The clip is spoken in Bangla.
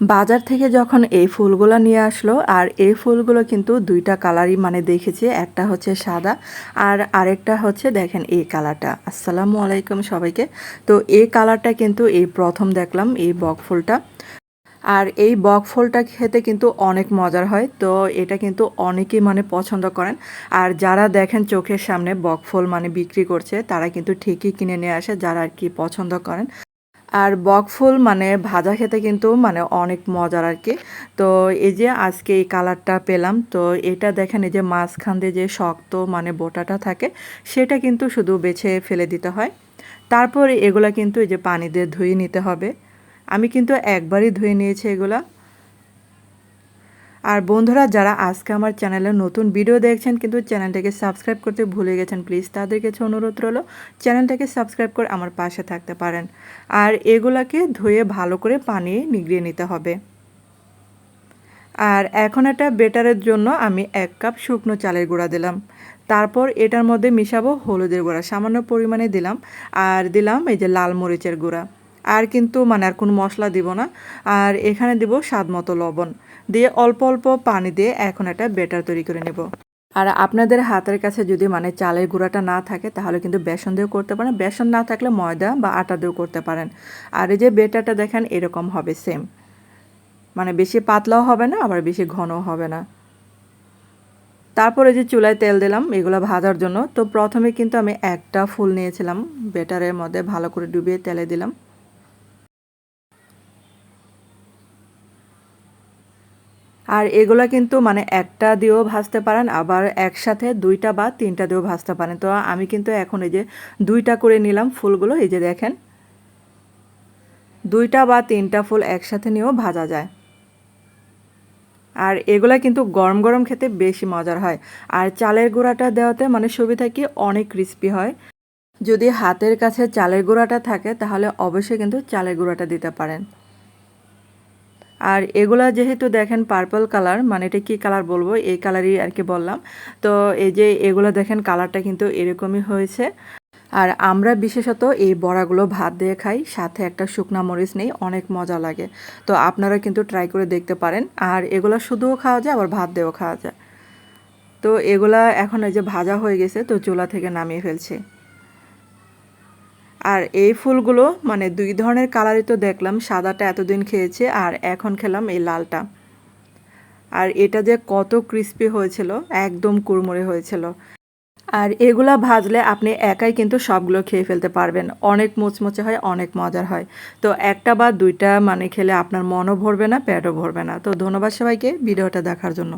বাজার থেকে যখন এই ফুলগুলো নিয়ে আসলো, আর এই ফুলগুলো কিন্তু দুইটা কালারই মানে দেখেছি, একটা হচ্ছে সাদা আর আরেকটা হচ্ছে দেখেন এই কালারটা। আসসালামু আলাইকুম সবাইকে। তো এই কালারটা কিন্তু এই প্রথম দেখলাম, এই বক ফুলটা। আর এই বক ফুলটা খেতে কিন্তু অনেক মজার হয়, তো এটা কিন্তু অনেকেই মানে পছন্দ করেন। আর যারা দেখেন চোখের সামনে বক ফুল মানে বিক্রি করছে, তারা কিন্তু ঠিকই কিনে নিয়ে আসে, যারা আর কি পছন্দ করেন। আর বকফুল মানে ভাজা খেতে কিন্তু মানে অনেক মজার আর কি। তো এই যে আজকে এই কালারটা পেলাম, তো এটা দেখেন এই যে মাঝখান দিয়ে যে শক্ত মানে বোটাটা থাকে, সেটা কিন্তু শুধু বেছে ফেলে দিতে হয়। তারপর এগুলা কিন্তু এই যে পানি দিয়ে ধুয়ে নিতে হবে। আমি কিন্তু একবারই ধুয়ে নিয়েছি এগুলা। আর বন্ধুরা, যারা আজকে আমার চ্যানেলে নতুন ভিডিও দেখছেন, কিন্তু চ্যানেলটাকে সাবস্ক্রাইব করতে ভুলে গেছেন প্লিজ তাদের কাছে অনুরোধ রইল, চ্যানেলটাকে সাবস্ক্রাইব করে আমার পাশে থাকতে পারেন। আর এগুলাকে ধুয়ে ভালো করে পানি নিগড়িয়ে নিতে হবে। আর এখন এটা বেটারের জন্য আমি এক কাপ শুকনো চালের গুঁড়া দিলাম। তারপর এটার মধ্যে মিশাবো হলুদের গুঁড়া, সামান্য পরিমাণে দিলাম। আর দিলাম এই যে লাল মরিচের গুঁড়া। আর কিন্তু মানে আর কোনো মশলা দিব না। আর এখানে দিব স্বাদ মতো লবণ। দিয়ে অল্প অল্প পানি দিয়ে এখন একটা বেটার তৈরি করে নেব। আর আপনাদের হাতের কাছে যদি মানে চালের গুঁড়াটা না থাকে, তাহলে কিন্তু বেসন দিয়েও করতে পারেন। বেসন না থাকলে ময়দা বা আটা দিয়েও করতে পারেন। আর এই যে বেটারটা দেখেন, এরকম হবে সেম মানে বেশি পাতলাও হবে না, আবার বেশি ঘনও হবে না। তারপরে যে চুলায় তেল দিলাম, এগুলো ভাজার জন্য। তো প্রথমে কিন্তু আমি একটা ফুল নিয়েছিলাম, বেটারের মধ্যে ভালো করে ডুবিয়ে তেলে দিলাম। আর এগুলা কিন্তু মানে একটা দিয়েও ভাজতে পারেন, আবার একসাথে দুইটা বা তিনটা দিয়েও ভাজতে পারেন। তো আমি কিন্তু এখন এই যে দুইটা করে নিলাম ফুলগুলো, এই যে দেখেন। দুইটা বা তিনটা ফুল একসাথে নিয়েও ভাজা যায়। আর এগুলা কিন্তু গরম গরম খেতে বেশি মজার হয়। আর চালের গুঁড়াটা দেওয়াতে মানে সুবিধা কি? অনেক ক্রিস্পি হয়। যদি হাতের কাছে চালের গুঁড়াটা থাকে, তাহলে অবশ্যই কিন্তু চালের গুঁড়াটা দিতে পারেন। আর এগুলা যেহেতু দেখেন পার্পল কালার মানে এটা কী কালার বলব? এই কালারই আর কি বললাম। তো এই যে এগুলো দেখেন কালারটা কিন্তু এরকমই হয়েছে। আর আমরা বিশেষত এই বড়াগুলো ভাত দিয়ে খাই, সাথে একটা শুকনা মরিচ নেই, অনেক মজা লাগে। তো আপনারা কিন্তু ট্রাই করে দেখতে পারেন। আর এগুলো শুধুও খাওয়া যায়, আবার ভাত দিয়েও খাওয়া যায়। তো এগুলা এখন এই যে ভাজা হয়ে গেছে, তো চুলা থেকে নামিয়ে ফেলছে। আর এই ফুলগুলো মানে দুই ধরনের কালারই তো দেখলাম, সাদাটা এতদিন খেয়েছে আর এখন খেলাম এই লালটা। আর এটা যে কত ক্রিস্পি হয়েছিল, একদম কুড়মুড়ে হয়েছিল। আর এগুলা ভাজলে আপনি একাই কিন্তু সবগুলো খেয়ে ফেলতে পারবেন। অনেক মুচমুচে হয়, অনেক মজার হয়। তো একটা বা দুইটা মানে খেলে আপনার মনও ভরবে না, পেটও ভরবে না। তো ধন্যবাদ সবাইকে ভিডিওটা দেখার জন্য।